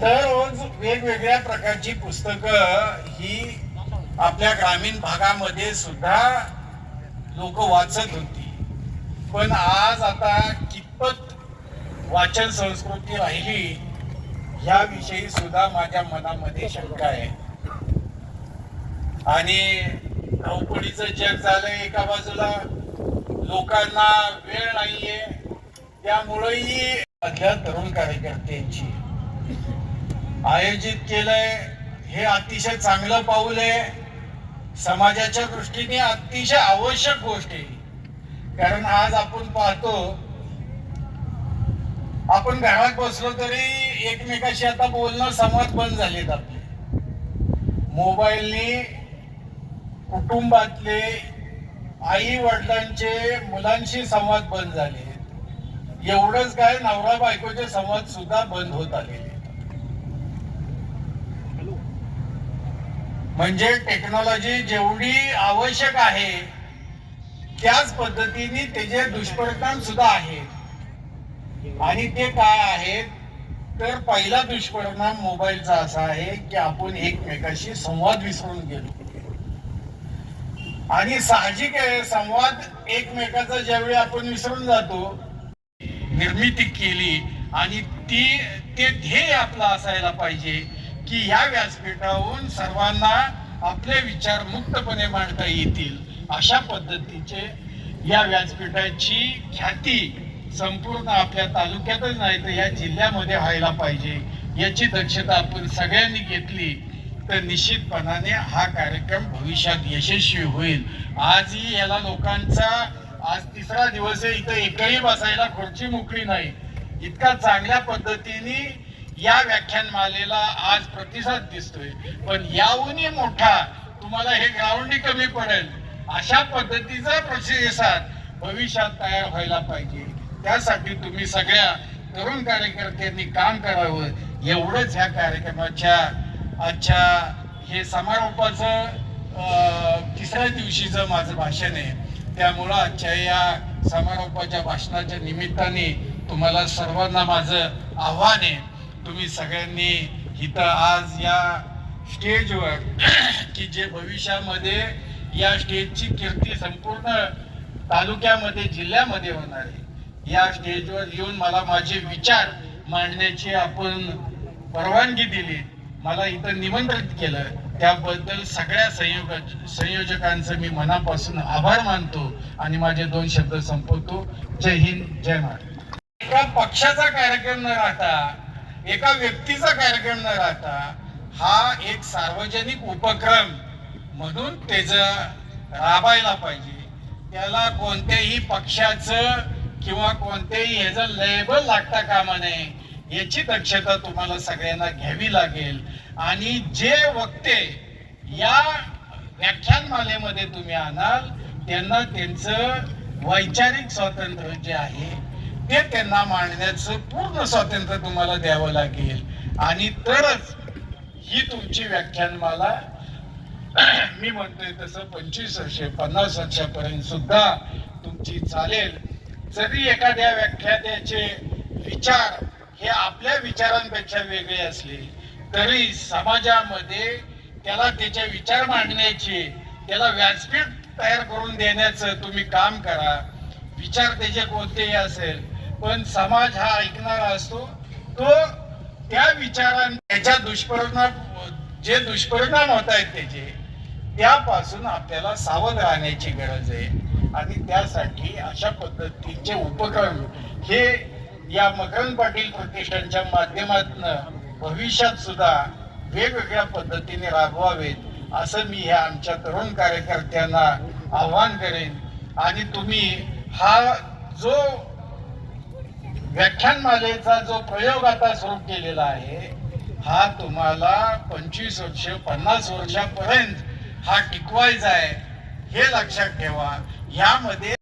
दररोज वेगवेगळ्या प्रकारची पुस्तकं ही आपल्या ग्रामीण भागामध्ये सुद्धा लोक वाचत होती. पण आज आता कितपत वाचन संस्कृती राहिली याविषयी सुद्धा माझ्या मनामध्ये शंका आहे. आणि धावपळीचं जग झालंय एका बाजूला लोकांना वेळ नाहीये त्यामुळेही मधल्या तरुण कार्यकर्त्यांची. आयोजित केलंय हे अतिशय चांगलं पाऊल आहे. समाजाच्या दृष्टीने अतिशय आवश्यक गोष्ट आहे. कारण आज आपण पाहतो आपण घरात बसलो तरी एकमेकाशी आता बोलणं संवाद बंद झालेत आपले. मोबाईलने कुटुंबातले आई वडिलांचे मुलांशी संवाद बंद झाले. एवढंच काय नवरा बायकोचे संवाद सुद्धा बंद होत आलेले म्हणजे टेक्नॉलॉजी जेवढी आवश्यक आहे त्याच पद्धतीने त्याचे दुष्परिणाम सुद्धा आहेत. आणि ते काय आहेत तर पहिला दुष्परिणाम मोबाईलचा असा आहे की आपण एकमेकाशी संवाद विसरून गेलो. आणि साहजिक आहे संवाद एकमेकाचा ज्यावेळी आपण विसरून जातो निर्मिती केली आणि ती ते ध्येय आपलं असायला पाहिजे की या व्यासपीठावरून सर्वांना आपले विचार मुक्तपणे मांडता येतील. अशा पद्धतीचे या व्यासपीठाची ख्याती संपूर्ण आपल्या तालुक्यातच नाही तर या जिल्ह्यामध्ये व्हायला पाहिजे. याची दक्षता आपण सगळ्यांनी घेतली तर निश्चितपणाने हा कार्यक्रम भविष्यात यशस्वी होईल. आजही याला लोकांचा आज तिसरा दिवस आहे इथं एकही बसायला खुर्ची मोकळी नाही. इतका चांगल्या पद्धतीने या व्याख्यानमालेला आज प्रतिसाद दिसतोय. पण याहूनही मोठा तुम्हाला हे ग्राउंडही कमी पडेल. अशा पद्धतीचा प्रतिसाद भविष्यात तयार व्हायला पाहिजे. त्यासाठी तुम्ही सगळ्या तरुण कार्यकर्त्यांनी काम करावं. एवढंच ह्या कार्यक्रमाच्या आजच्या हे समारोपाचं अं, तिसऱ्या दिवशीचं माझं भाषण आहे. त्यामुळं आजच्या या समारोपाच्या भाषणाच्या निमित्ताने तुम्हाला सर्वांना माझं आव्हान आहे. तुम्ही सगळ्यांनी इथं आज या स्टेजवर की जे भविष्यामध्ये या स्टेजची कीर्ती संपूर्ण तालुक्यामध्ये जिल्ह्यामध्ये होणार आहे. या स्टेजवर येऊन मला माझे विचार मांडण्याची आपण परवानगी दिली. मला इथं निमंत्रित केलं त्याबद्दल सगळ्या संयोग संयोजकांचं मी मनापासून आभार मानतो आणि माझे दोन शब्द संपवतो. जय हिंद जय महाराज एका पक्षाचा कार्यक्रम न राहता एका व्यक्तीचा कार्यक्रम न राहता हा एक सार्वजनिक उपक्रम म्हणून त्याच राबायला पाहिजे. त्याला कोणत्याही पक्षाचं किंवा कोणत्याही ह्याचं लेबल लागता कामा नये याची दक्षता तुम्हाला सगळ्यांना घ्यावी लागेल. आणि जे वक्ते या व्याख्यानमालेमध्ये तुम्ही आणाल त्यांना त्यांचं वैचारिक स्वातंत्र्य जे आहे ते त्यांना मांडण्याचं पूर्ण स्वातंत्र्य तुम्हाला द्यावं लागेल. आणि तरच ही तुमची व्याख्यानमाला मी म्हणतोय तसं पंचवीस वर्षे पन्नास वर्षापर्यंत सुद्धा तुमची चालेल. जरी एखाद्या व्याख्यात्याचे विचार हे आपल्या विचारांपेक्षा वेगळे असले तरी समाजामध्ये त्याला त्याचे विचार मांडण्याची त्याला व्यासपीठ तयार करून देण्याचं तुम्ही काम करा. विचार त्याचे कोणतेही असेल पण समाज हा ऐकणारा असतो. तो त्या विचारां त्याच्या दुष्परिणाम जे दुष्परिणाम होत आहेत त्याचे त्यापासून आपल्याला सावध राहण्याची गरज आहे. आणि त्यासाठी अशा पद्धतीचे उपक्रम हे या मकरंद पाटील प्रतिष्ठानच्या माध्यमातून भविष्यात सुद्धा वेगवेगळ्या पद्धतीने राबवावेत असं मी ह्या आमच्या तरुण कार्यकर्त्यांना आव्हान करेन. आणि तुम्ही हा जो व्याख्यानमालेचा जो प्रयोग आता सुरू केलेला आहे हा तुम्हाला पंचवीस वर्ष पन्नास वर्षापर्यंत हा टिकवायचा आहे हे लक्षात ठेवा. यामध्ये